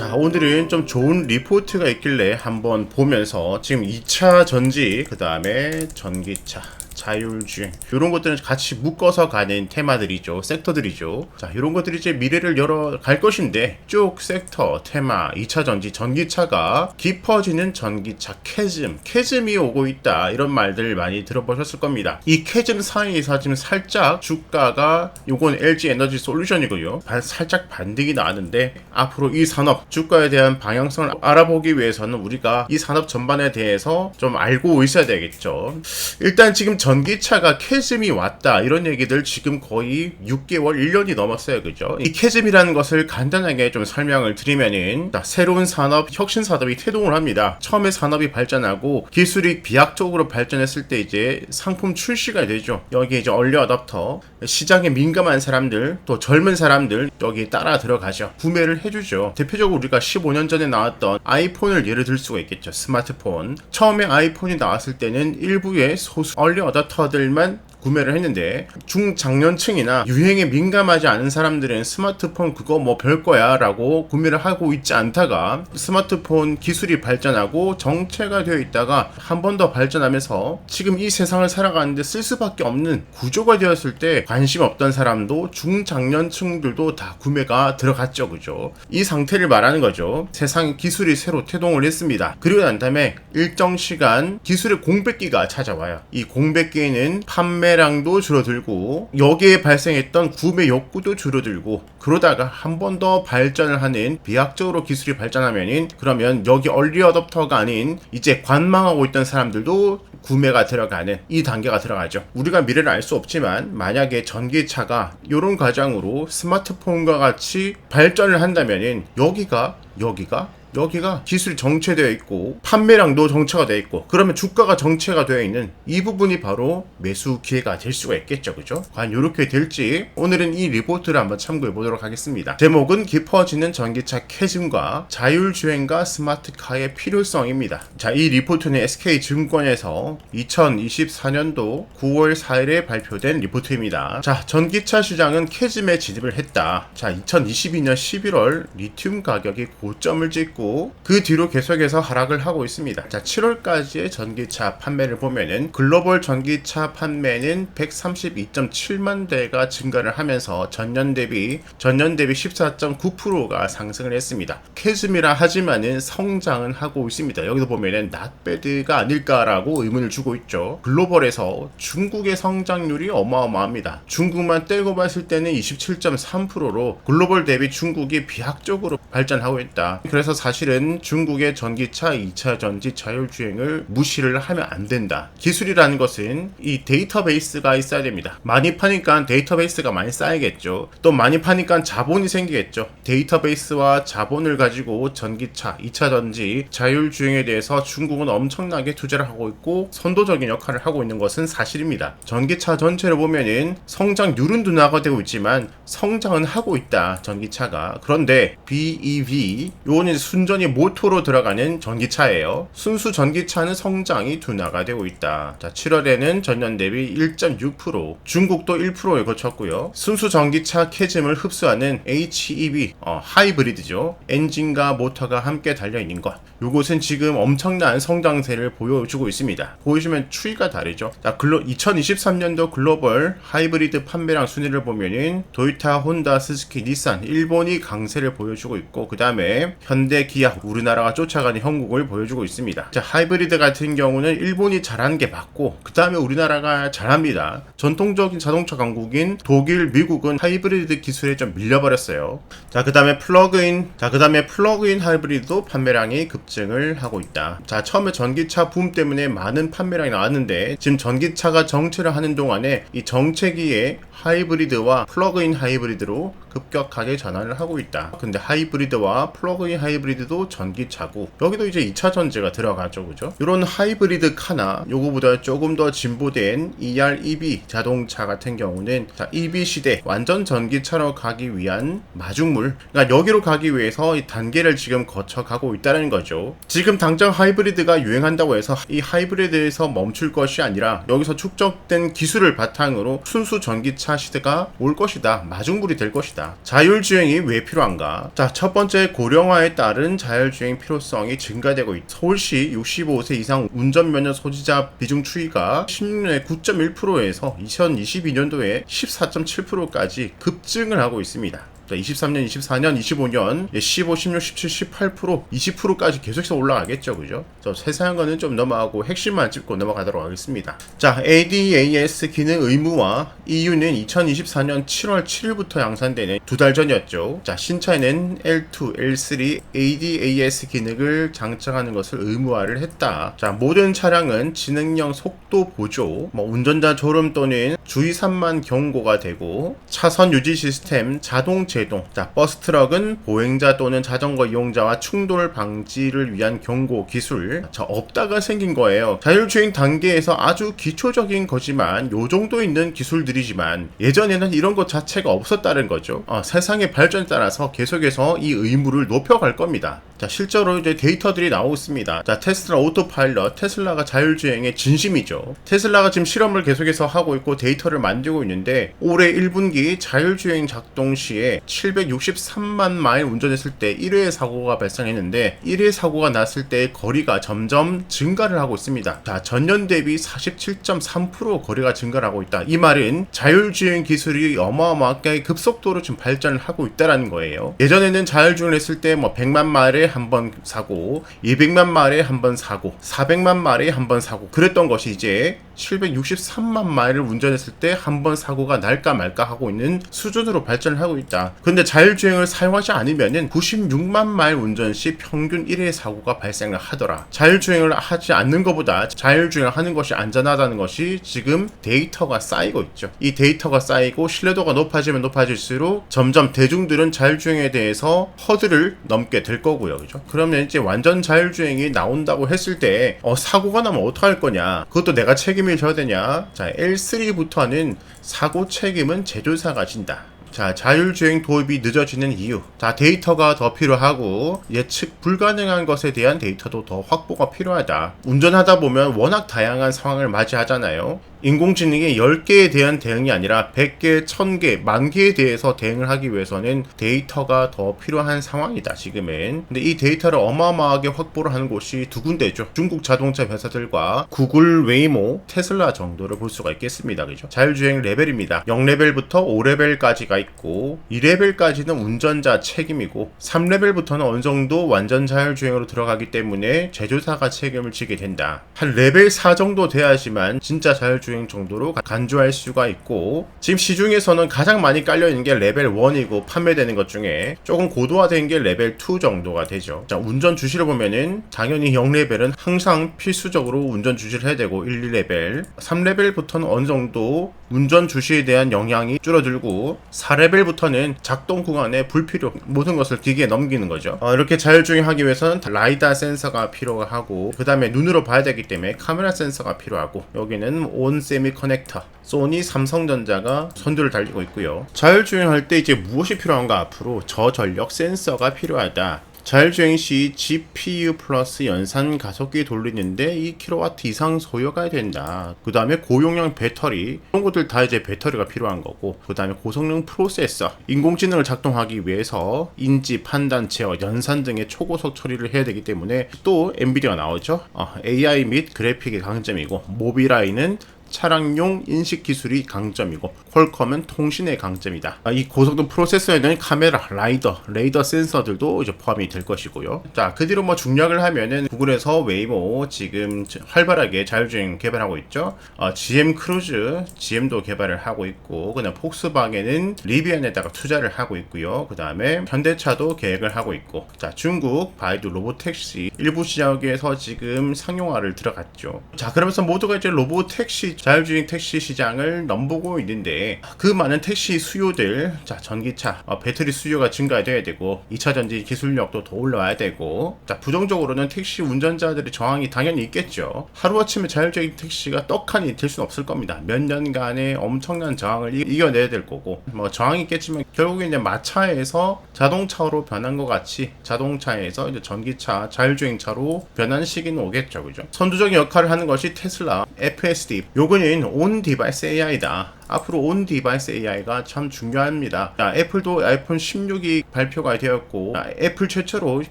자 오늘은 좀 좋은 리포트가 있길래 한번 보면서 지금 2차 전지 그 다음에 전기차 자율주행. 이런 것들은 같이 묶어서 가는 테마들이죠. 섹터들이죠. 자 이런 것들이 이제 미래를 열어 갈 것인데 쭉 섹터 테마 2차 전지 전기차가 깊어지는 전기차 캐즘 캐즘이 오고 있다. 이런 말들 많이 들어보셨을 겁니다. 이 캐즘 사이에서 지금 살짝 주가가 요건 LG 에너지 솔루션이고요. 반- 살짝 반등이 나왔는데 앞으로 이 산업 주가에 대한 방향성을 알아보기 위해서는 우리가 이 산업 전반에 대해서 좀 알고 있어야 되겠죠. 일단 지금 전 기차가 캐즘이 왔다. 이런 얘기들 지금 거의 6개월 1년이 넘었어요. 그죠? 이 캐즘이라는 것을 간단하게 좀 설명을 드리면은 자, 새로운 산업 혁신 산업이 태동을 합니다. 처음에 산업이 발전하고 기술이 비약적으로 발전했을 때 이제 상품 출시가 되죠. 여기 이제 얼리 어답터. 시장에 민감한 사람들 또 젊은 사람들 여기 따라 들어가죠. 구매를 해주죠. 대표적으로 우리가 15년 전에 나왔던 아이폰을 예를 들 수가 있겠죠. 스마트폰. 처음에 아이폰이 나왔을 때는 일부의 소수 얼리 어답터 들만 구매를 했는데 중장년층이나 유행에 민감하지 않은 사람들은 스마트폰 그거 뭐 별거야 라고 구매를 하고 있지 않다가 스마트폰 기술이 발전하고 정체가 되어 있다가 한 번 더 발전하면서 지금 이 세상을 살아가는데 쓸 수밖에 없는 구조가 되었을 때 관심 없던 사람도 중장년층들도 다 구매가 들어갔죠. 그죠? 이 상태를 말하는 거죠. 세상의 기술이 새로 태동을 했습니다. 그리고 난 다음에 일정 시간 기술의 공백기가 찾아와요. 이 공백기에는 판매 량도 줄어들고 여기에 발생했던 구매 욕구도 줄어들고 그러다가 한 번 더 발전을 하는 비약적으로 기술이 발전하면은 그러면 여기 얼리 어답터가 아닌 이제 관망하고 있던 사람들도 구매가 들어가는 이 단계가 들어가죠. 우리가 미래를 알 수 없지만 만약에 전기차가 이런 과정으로 스마트폰과 같이 발전을 한다면은 여기가 여기가 여기가 기술이 정체되어 있고 판매량도 정체가 되어 있고 그러면 주가가 정체가 되어 있는 이 부분이 바로 매수 기회가 될 수가 있겠죠. 그죠? 과연 이렇게 될지 오늘은 이 리포트를 한번 참고해 보도록 하겠습니다. 제목은 깊어지는 전기차 캐즘과 자율주행과 스마트카의 필요성입니다. 자 이 리포트는 SK증권에서 2024년도 9월 4일에 발표된 리포트입니다. 자 전기차 시장은 캐즘에 진입을 했다. 자 2022년 11월 리튬 가격이 고점을 찍고 그 뒤로 계속해서 하락을 하고 있습니다. 자, 7월까지의 전기차 판매를 보면은 글로벌 전기차 판매는 132.7만 대가 증가를 하면서 전년 대비 전년 대비 14.9%가 상승을 했습니다. 캐즘이라 하지만은 성장은 하고 있습니다. 여기도 보면은 낫배드가 아닐까라고 의문을 주고 있죠. 글로벌에서 중국의 성장률이 어마어마합니다. 중국만 떼고 봤을 때는 27.3%로 글로벌 대비 중국이 비약적으로 발전하고 있다. 그래서 사실은 중국의 전기차 2차 전지 자율주행을 무시를 하면 안 된다. 기술이라는 것은 이 데이터베이스가 있어야 됩니다. 많이 파니까 데이터베이스가 많이 쌓이겠죠. 또 많이 파니까 자본이 생기겠죠. 데이터베이스와 자본을 가지고 전기차 2차 전지 자율주행에 대해서 중국은 엄청나게 투자를 하고 있고 선도적인 역할을 하고 있는 것은 사실입니다. 전기차 전체를 보면은 성장률은 둔화가 되고 있지만 성장은 하고 있다. 전기차가. 그런데 BEV 요거는 순 전히 모토로 들어가는 전기차예요. 순수 전기차는 성장이 둔화가 되고 있다. 자, 7월에는 전년 대비 1.6%, 중국도 1%에 거쳤고요. 순수 전기차 캐즘을 흡수하는 HEV 어, 하이브리드죠. 엔진과 모터가 함께 달려 있는 것. 요것은 지금 엄청난 성장세를 보여주고 있습니다. 보여주면 추이가 다르죠. 자, 글로 2023년도 글로벌 하이브리드 판매량 순위를 보면은 도요타, 혼다, 스즈키, 닛산, 일본이 강세를 보여주고 있고 그 다음에 현대, 기아, 우리나라가 쫓아가는 형국을 보여주고 있습니다. 자, 하이브리드 같은 경우는 일본이 잘하는 게 맞고 그 다음에 우리나라가 잘합니다. 전통적인 자동차 강국인 독일, 미국은 하이브리드 기술에 좀 밀려버렸어요. 자, 그 다음에 플러그인, 자, 그 다음에 플러그인 하이브리드도 판매량이 급증을 하고 있다. 자, 처음에 전기차 붐 때문에 많은 판매량이 나왔는데 지금 전기차가 정체를 하는 동안에 이 정체기에 하이브리드와 플러그인 하이브리드로 급격하게 전환을 하고 있다. 근데 하이브리드와 플러그인 하이브리드도 전기차고 여기도 이제 2차 전지가 들어가죠. 그죠? 이런 하이브리드 카나 요거보다 조금 더 진보된 ER EV 자동차 같은 경우는 자, EV 시대 완전 전기차로 가기 위한 마중물 그러니까 여기로 가기 위해서 이 단계를 지금 거쳐가고 있다는 거죠. 지금 당장 하이브리드가 유행한다고 해서 이 하이브리드에서 멈출 것이 아니라 여기서 축적된 기술을 바탕으로 순수 전기차 시대가 올 것이다. 마중물이 될 것이다. 있습니다. 자율주행이 왜 필요한가? 자, 첫 번째 고령화에 따른 자율주행 필요성이 증가되고 있. 서울시 65세 이상 운전면허 소지자 비중 추이가 16년에 9.1%에서 2022년도에 14.7%까지 급증을 하고 있습니다. 자, 23년, 24년, 25년, 15, 16, 17, 18%, 20%까지 계속해서 올라가겠죠, 그죠? 저 세세한 거는 좀 넘어가고 핵심만 짚고 넘어가도록 하겠습니다. 자, ADAS 기능 의무화 EU는 2024년 7월 7일부터 양산되는 두 달 전이었죠. 자, 신차에는 L2, L3 ADAS 기능을 장착하는 것을 의무화를 했다. 자, 모든 차량은 지능형 속도 보조, 뭐 운전자 졸음 또는 주의산만 경고가 되고 차선 유지 시스템 자동 제 동. 자, 버스 트럭은 보행자 또는 자전거 이용자와 충돌 방지를 위한 경고 기술. 자, 없다가 생긴 거예요. 자율주행 단계에서 아주 기초적인 거지만 요 정도 있는 기술들이지만 예전에는 이런 것 자체가 없었다는 거죠. 어, 세상의 발전에 따라서 계속해서 이 의무를 높여갈 겁니다. 자, 실제로 이제 데이터들이 나오고 있습니다. 자, 테슬라 오토파일럿, 테슬라가 자율주행의 진심이죠. 테슬라가 지금 실험을 계속해서 하고 있고 데이터를 만들고 있는데 올해 1분기 자율주행 작동 시에 763만 마일 운전했을 때 1회 사고가 발생했는데 1회 사고가 났을 때 거리가 점점 증가를 하고 있습니다. 자, 전년 대비 47.3% 거리가 증가를 하고 있다. 이 말은 자율주행 기술이 어마어마하게 급속도로 지금 발전을 하고 있다라는 거예요. 예전에는 자율주행을 했을 때 뭐 100만 마일에 한 번 사고, 200만 마일에 한 번 사고, 400만 마일에 한 번 사고 그랬던 것이 이제 763만 마일을 운전했을 때 한 번 사고가 날까 말까 하고 있는 수준으로 발전을 하고 있다. 근데 자율주행을 사용하지 않으면은 96만 마일 운전 시 평균 1회 사고가 발생을 하더라. 자율주행을 하지 않는 것보다 자율주행을 하는 것이 안전하다는 것이 지금 데이터가 쌓이고 있죠. 이 데이터가 쌓이고 신뢰도가 높아지면 높아질수록 점점 대중들은 자율주행에 대해서 허들을 넘게 될 거고요. 그죠? 그러면 이제 완전 자율주행이 나온다고 했을 때 어, 사고가 나면 어떡할 거냐? 그것도 내가 책임 을 져야 되냐? 자, L3부터는 사고 책임은 제조사가 진다. 자, 자율주행 도입이 늦어지는 이유. 자, 데이터가 더 필요하고 예측 불가능한 것에 대한 데이터도 더 확보가 필요하다. 운전하다 보면 워낙 다양한 상황을 맞이하잖아요. 인공지능이 10개에 대한 대응이 아니라 100개, 1000개, 만 개에 대해서 대응을 하기 위해서는 데이터가 더 필요한 상황이다, 지금은. 근데 이 데이터를 어마어마하게 확보를 하는 곳이 두 군데죠. 중국 자동차 회사들과 구글, 웨이모, 테슬라 정도를 볼 수가 있겠습니다. 그죠? 자율주행 레벨입니다. 0레벨부터 5레벨까지가 있고 2레벨까지는 운전자 책임이고 3레벨부터는 어느 정도 완전 자율주행으로 들어가기 때문에 제조사가 책임을 지게 된다. 한 레벨 4 정도 돼야지만 진짜 자율주행 정도로 간주할 수가 있고 지금 시중에서는 가장 많이 깔려 있는 게 레벨 1이고 판매되는 것 중에 조금 고도화된 게 레벨 2 정도가 되죠. 자, 운전 주시를 보면은 당연히 0레벨은 항상 필수적으로 운전 주시를 해야 되고 1, 2레벨, 3레벨부터는 어느 정도 운전 주시에 대한 영향이 줄어들고 4레벨부터는 작동 구간에 불필요 모든 것을 기계에 넘기는 거죠. 어, 이렇게 자율주행하기 위해서는 라이다 센서가 필요하고 그 다음에 눈으로 봐야 되기 때문에 카메라 센서가 필요하고 여기는 온 세미 커넥터 소니 삼성전자가 선두를 달리고 있고요. 자율주행할 때 이제 무엇이 필요한가 앞으로 저전력 센서가 필요하다. 자율주행 시 GPU 플러스 연산 가속기 돌리는데 2kW 이상 소요가 된다. 그 다음에 고용량 배터리 이런 것들 다 이제 배터리가 필요한 거고 그 다음에 고성능 프로세서 인공지능을 작동하기 위해서 인지 판단 제어 연산 등의 초고속 처리를 해야 되기 때문에 또 엔비디아가 나오죠. 어, AI 및 그래픽의 강점이고 모비라이는 차량용 인식 기술이 강점이고 퀄컴은 통신의 강점이다. 아, 이 고속도 프로세서에는 카메라, 라이더, 레이더 센서들도 이제 포함이 될 것이고요. 자, 그 뒤로 뭐 중략을 하면은 구글에서 웨이모 지금 활발하게 자율주행 개발하고 있죠. 어, GM 크루즈, GM도 개발을 하고 있고, 그다음 폭스바겐은 리비안에다가 투자를 하고 있고요. 그 다음에 현대차도 계획을 하고 있고, 자, 중국 바이두 로보택시 일부 시장에서 지금 상용화를 들어갔죠. 자, 그러면서 모두가 이제 로보택시 자율주행 택시 시장을 넘보고 있는데 그 많은 택시 수요들 자 전기차 어, 배터리 수요가 증가돼야 되고 2차 전지 기술력도 더 올라와야 되고 자 부정적으로는 택시 운전자들의 저항이 당연히 있겠죠. 하루아침에 자율주행 택시가 떡하니 될 수는 없을 겁니다. 몇 년간의 엄청난 저항을 이, 이겨내야 될 거고 뭐 저항이 있겠지만 결국에 이제 마차에서 자동차로 변한 것 같이 자동차에서 이제 전기차 자율주행차로 변하는 시기는 오겠죠. 그죠? 선두적인 역할을 하는 것이 테슬라 FSD 요 거는 온 디바이스 AI다. 앞으로 온 디바이스 AI가 참 중요합니다. 자, 애플도 아이폰 16이 발표가 되었고 자, 애플 최초로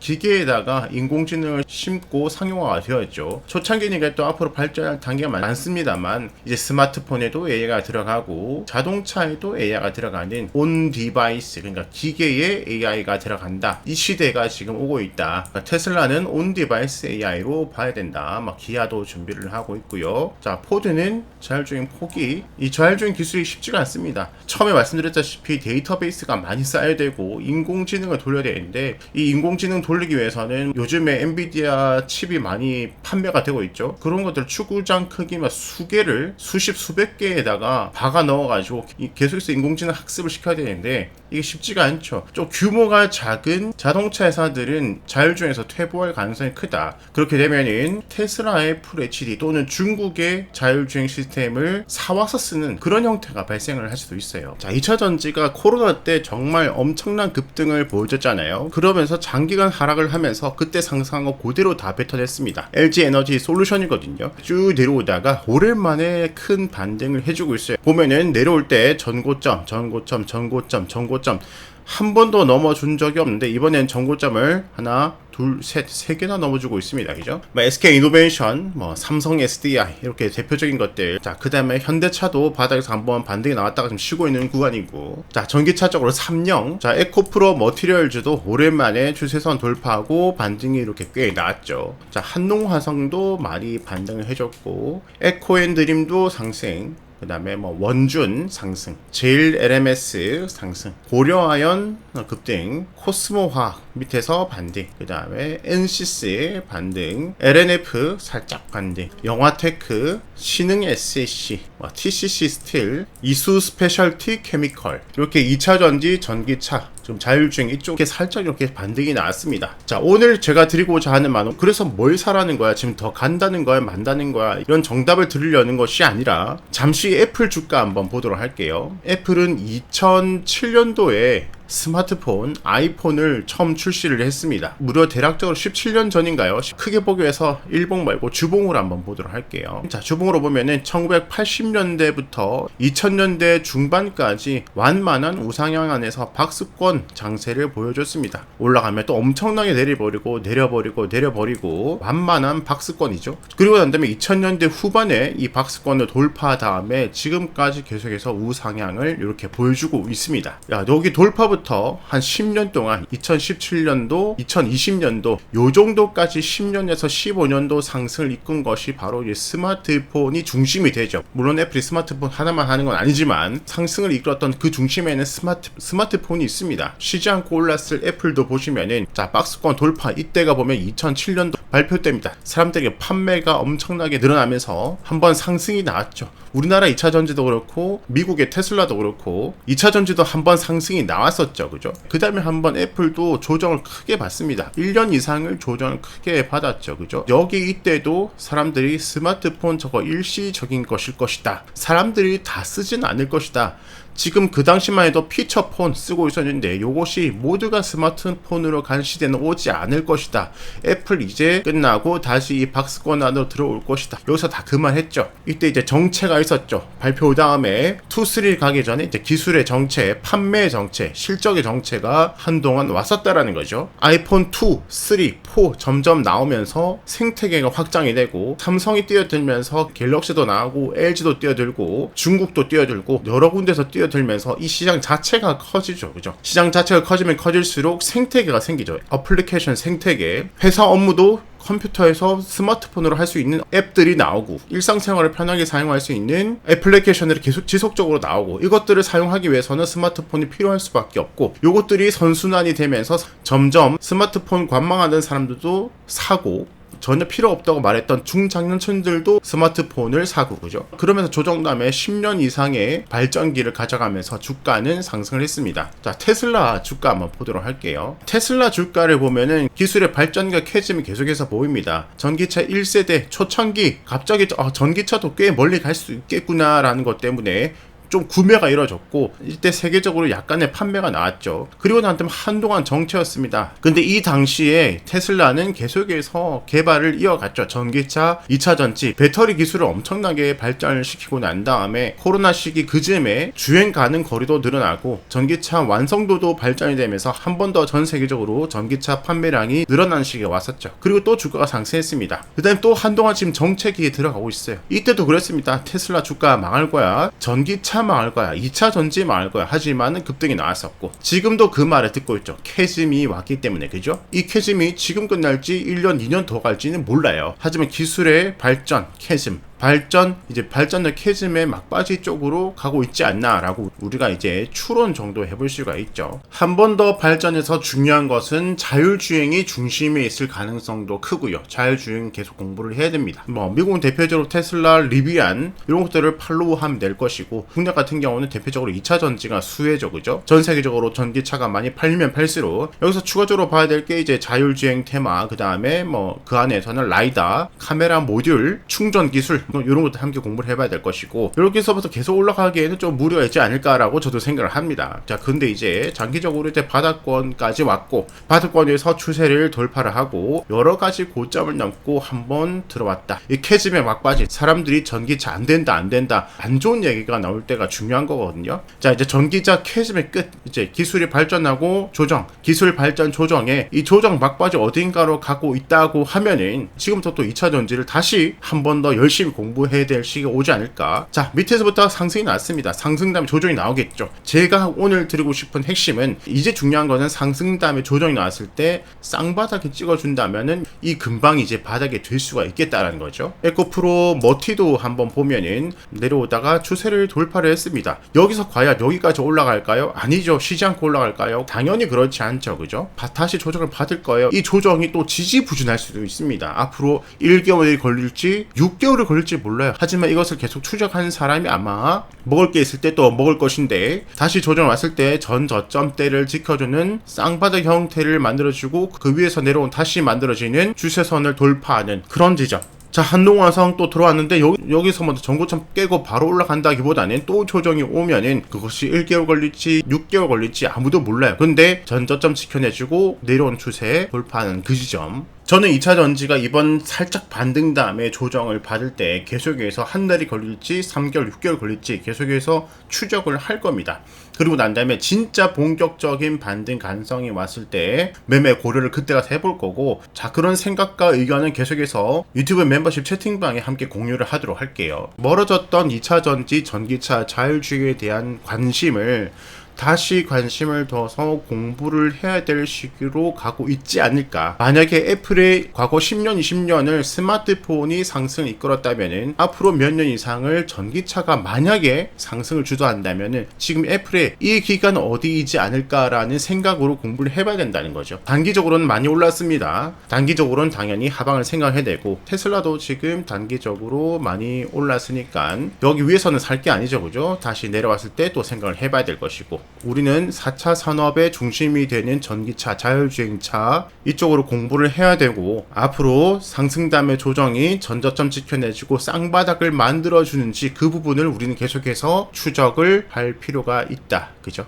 기계에다가 인공지능을 심고 상용화가 되었죠. 초창기니까 또 앞으로 발전할 단계가 많습니다만 이제 스마트폰에도 AI가 들어가고 자동차에도 AI가 들어가는 온 디바이스 그러니까 기계에 AI가 들어간다. 이 시대가 지금 오고 있다. 그러니까 테슬라는 온 디바이스 AI로 봐야 된다. 막 기아도 준비를 하고 있고요. 자 포드는 자율주행 포기 이 자율주행 기술 이 쉽지가 않습니다. 처음에 말씀드렸다시피 데이터베이스가 많이 쌓여야 되고 인공지능을 돌려야 되는데 이 인공지능 돌리기 위해서는 요즘에 엔비디아 칩이 많이 판매가 되고 있죠. 그런 것들 추구장 크기만 수개를 수십 수백 개에다가 박아 넣어가지고 이- 계속해서 인공지능 학습을 시켜야 되는데 이게 쉽지가 않죠. 좀 규모가 작은 자동차 회사들은 자율주행에서 퇴보할 가능성이 크다. 그렇게 되면은 테슬라의 풀HD 또는 중국의 자율주행 시스템을 사와서 쓰는 그런 형 태가 발생을 할 수도 있어요. 자, 2차 전지가 코로나 때 정말 엄청난 급등을 보여줬잖아요. 그러면서 장기간 하락을 하면서 그때 상승한 거 그대로 다 뱉어냈습니다. LG 에너지 솔루션이거든요. 쭉 내려오다가 오랜만에 큰 반등을 해주고 있어요. 보면은 내려올 때 전고점, 전고점, 전고점, 전고점 한 번도 넘어준 적이 없는데 이번엔 전고점을 하나, 둘, 셋, 세 개나 넘어주고 있습니다. 그죠? 뭐 SK 이노베이션, 뭐 삼성 SDI 이렇게 대표적인 것들. 자, 그 다음에 현대차도 바닥에서 한번 반등이 나왔다가 좀 쉬고 있는 구간이고. 자, 전기차 적으로 삼령, 자, 에코프로 머티리얼즈도 오랜만에 추세선 돌파하고 반등이 이렇게 꽤 나왔죠. 자, 한농화성도 많이 반등을 해줬고, 에코앤드림도 상승. 그 다음에 뭐 원준 상승, 제일 LMS 상승, 고려아연 급등, 코스모화학 밑에서 반등, 그 다음에 NCC 반등, LNF 살짝 반등, 영화테크, 신흥 SAC, 뭐 TCC 스틸, 이수 스페셜티 케미컬 이렇게 2차 전지 전기차 좀 자율주행 이쪽에 살짝 이렇게 반등이 나왔습니다. 자 오늘 제가 드리고자 하는 만원 그래서 뭘 사라는 거야 지금 더 간다는 거야 만다는 거야 이런 정답을 드리려는 것이 아니라 잠시 애플 주가 한번 보도록 할게요. 애플은 2007년도에 스마트폰 아이폰을 처음 출시를 했습니다. 무려 대략적으로 17년 전인가요? 크게 보기 위해서 일봉 말고 주봉으로 한번 보도록 할게요. 자, 주봉으로 보면은 1980년대부터 2000년대 중반까지 완만한 우상향 안에서 박스권 장세를 보여줬습니다. 올라가면 또 엄청나게 내려버리고 내려버리고 내려버리고 완만한 박스권이죠. 그리고 난 다음에 2000년대 후반에 이 박스권을 돌파 다음에 지금까지 계속해서 우상향을 이렇게 보여주고 있습니다. 야, 여기 돌파부 터 한 10년 동안 2017년도, 2020년도 요 정도까지 10년에서 15년도 상승을 이끈 것이 바로 이 스마트폰이 중심이 되죠. 물론 애플이 스마트폰 하나만 하는 건 아니지만 상승을 이끌었던 그 중심에는 스마트 스마트폰이 있습니다. 쉬지 않고 올랐을 애플도 보시면은 자 박스권 돌파 이때가 보면 2007년도 발표 때입니다. 사람들에게 판매가 엄청나게 늘어나면서 한번 상승이 나왔죠. 우리나라 2차 전지도 그렇고 미국의 테슬라도 그렇고 2차 전지도 한번 상승이 나왔었죠. 그죠? 그 다음에 한번 애플도 조정을 크게 받습니다. 1년 이상을 조정을 크게 받았죠. 그죠? 여기 이때도 사람들이 스마트폰 저거 일시적인 것일 것이다. 사람들이 다 쓰진 않을 것이다. 지금 그 당시만 해도 피처폰 쓰고 있었는데 요것이 모두가 스마트폰으로 간 시대는 오지 않을 것이다. 애플 이제 끝나고 다시 이 박스권 안으로 들어올 것이다. 여기서 다 그만했죠. 이때 이제 정체가 있었죠. 발표 다음에 2, 3 가기 전에 이제 기술의 정체, 판매 정체, 실적의 정체가 한동안 왔었다라는 거죠. 아이폰 2, 3, 4 점점 나오면서 생태계가 확장이 되고 삼성이 뛰어들면서 갤럭시도 나오고 LG도 뛰어들고 중국도 뛰어들고 여러 군데서 뛰어 들면서 이 시장 자체가 커지죠. 그죠? 시장 자체가 커지면 커질수록 생태계가 생기죠. 어플리케이션 생태계. 회사 업무도 컴퓨터에서 스마트폰으로 할 수 있는 앱들이 나오고 일상생활을 편하게 사용할 수 있는 애플리케이션들이 계속 지속적으로 나오고 이것들을 사용하기 위해서는 스마트폰이 필요할 수밖에 없고 이것들이 선순환이 되면서 점점 스마트폰 관망하는 사람들도 사고 전혀 필요 없다고 말했던 중장년층들도 스마트폰을 사고 그죠? 그러면서 조정담에 10년 이상의 발전기를 가져가면서 주가는 상승을 했습니다. 자 테슬라 주가 한번 보도록 할게요. 테슬라 주가를 보면은 기술의 발전과 캐즘이 계속해서 보입니다. 전기차 1세대 초창기 갑자기 어, 전기차도 꽤 멀리 갈 수 있겠구나라는 것 때문에 좀 구매가 이루어졌고 이때 세계적으로 약간의 판매가 나왔죠. 그리고 난 다음에 한동안 정체였습니다. 근데 이 당시에 테슬라는 계속해서 개발을 이어갔죠. 전기차, 2차 전지, 배터리 기술을 엄청나게 발전을 시키고 난 다음에 코로나 시기 그즈음에 주행 가능 거리도 늘어나고 전기차 완성도도 발전이 되면서 한 번 더 전 세계적으로 전기차 판매량이 늘어나는 시기가 왔었죠. 그리고 또 주가가 상승했습니다. 그다음에 또 한동안 지금 정체기에 들어가고 있어요. 이때도 그랬습니다. 테슬라 주가 망할 거야. 전기차 망할 거야. 2차 전지 망할 거야. 하지만은 급등이 나왔었고 지금도 그 말을 듣고 있죠. 캐즘이 왔기 때문에 그죠? 이 캐즘이 지금 끝날지 1년, 2년 더 갈지는 몰라요. 하지만 기술의 발전, 캐즘 발전 이제 발전의 캐즘의 막바지 쪽으로 가고 있지 않나라고 우리가 이제 추론 정도 해볼 수가 있죠. 한 번 더 발전해서 중요한 것은 자율주행이 중심에 있을 가능성도 크고요. 자율주행 계속 공부를 해야 됩니다. 뭐 미국은 대표적으로 테슬라, 리비안 이런 것들을 팔로우하면 될 것이고 국내 같은 경우는 대표적으로 2차 전지가 수혜죠, 그죠? 전 세계적으로 전기차가 많이 팔리면 팔수록 여기서 추가적으로 봐야 될 게 이제 자율주행 테마 그 다음에 뭐 그 안에서는 라이다, 카메라 모듈, 충전 기술 뭐 이런 것도 함께 공부를 해봐야 될 것이고 이렇게 해서부터 계속 올라가기에는 좀 무리가 있지 않을까라고 저도 생각을 합니다. 자, 근데 이제 장기적으로 이제 바닥권까지 왔고 바닥권에서 추세를 돌파를 하고 여러 가지 고점을 넘고 한번 들어왔다. 이 캐즘의 막바지 사람들이 전기차 안 된다 안 된다 안 좋은 얘기가 나올 때가 중요한 거거든요. 자, 이제 전기차 캐즘의 끝 이제 기술이 발전하고 조정 기술 발전 조정에 이 조정 막바지 어딘가로 가고 있다고 하면은 지금부터 또 2차 전지를 다시 한 번 더 열심히 공부해야 될 시기가 오지 않을까. 자, 밑에서부터 상승이 났습니다. 상승 다음에 조정이 나오겠죠. 제가 오늘 드리고 싶은 핵심은 이제 중요한 거는 상승 다음에 조정이 나왔을 때 쌍바닥이 찍어준다면은 이 금방 이제 바닥에 될 수가 있겠다라는 거죠. 에코프로 머티도 한번 보면은 내려오다가 추세를 돌파를 했습니다. 여기서 과연 여기까지 올라갈까요? 아니죠. 쉬지 않고 올라갈까요? 당연히 그렇지 않죠. 그죠? 바- 다시 조정을 받을 거예요. 이 조정이 또 지지부진할 수도 있습니다. 앞으로 1개월이 걸릴지 6개월이 걸릴지 몰라요. 하지만 이것을 계속 추적하는 사람이 아마 먹을 게 있을 때 또 먹을 것인데 다시 조정 왔을 때 전 저점대를 지켜주는 쌍바닥 형태를 만들어주고 그 위에서 내려온 다시 만들어지는 주세선을 돌파하는 그런 지점. 자 한동화성 또 들어왔는데 여기, 여기서 먼저 전고점 깨고 바로 올라간다기보다는 또 조정이 오면은 그것이 1개월 걸릴지 6개월 걸릴지 아무도 몰라요 근데 전저점 지켜내주고 내려온 추세 돌파하는 그 지점 저는 2차 전지가 이번 살짝 반등 다음에 조정을 받을 때 계속해서 한 달이 걸릴지 3개월, 6개월 걸릴지 계속해서 추적을 할 겁니다. 그리고 난 다음에 진짜 본격적인 반등 가능성이 왔을 때 매매 고려를 그때 가서 해볼 거고 자 그런 생각과 의견은 계속해서 유튜브 멤버십 채팅방에 함께 공유를 하도록 할게요. 멀어졌던 2차 전지, 전기차, 자율주행에 대한 관심을 다시 관심을 둬서 공부를 해야 될 시기로 가고 있지 않을까. 만약에 애플의 과거 10년, 20년을 스마트폰이 상승을 이끌었다면은 앞으로 몇 년 이상을 전기차가 만약에 상승을 주도한다면은 지금 애플의 이 기간은 어디이지 않을까라는 생각으로 공부를 해봐야 된다는 거죠. 단기적으로는 많이 올랐습니다. 단기적으로는 당연히 하방을 생각해야 되고 테슬라도 지금 단기적으로 많이 올랐으니까 여기 위에서는 살 게 아니죠, 그죠? 다시 내려왔을 때 또 생각을 해봐야 될 것이고 우리는 4차 산업의 중심이 되는 전기차, 자율주행차 이쪽으로 공부를 해야 되고 앞으로 상승 다음에 조정이 전저점 지켜내주고 쌍바닥을 만들어주는지 그 부분을 우리는 계속해서 추적을 할 필요가 있다. 그죠?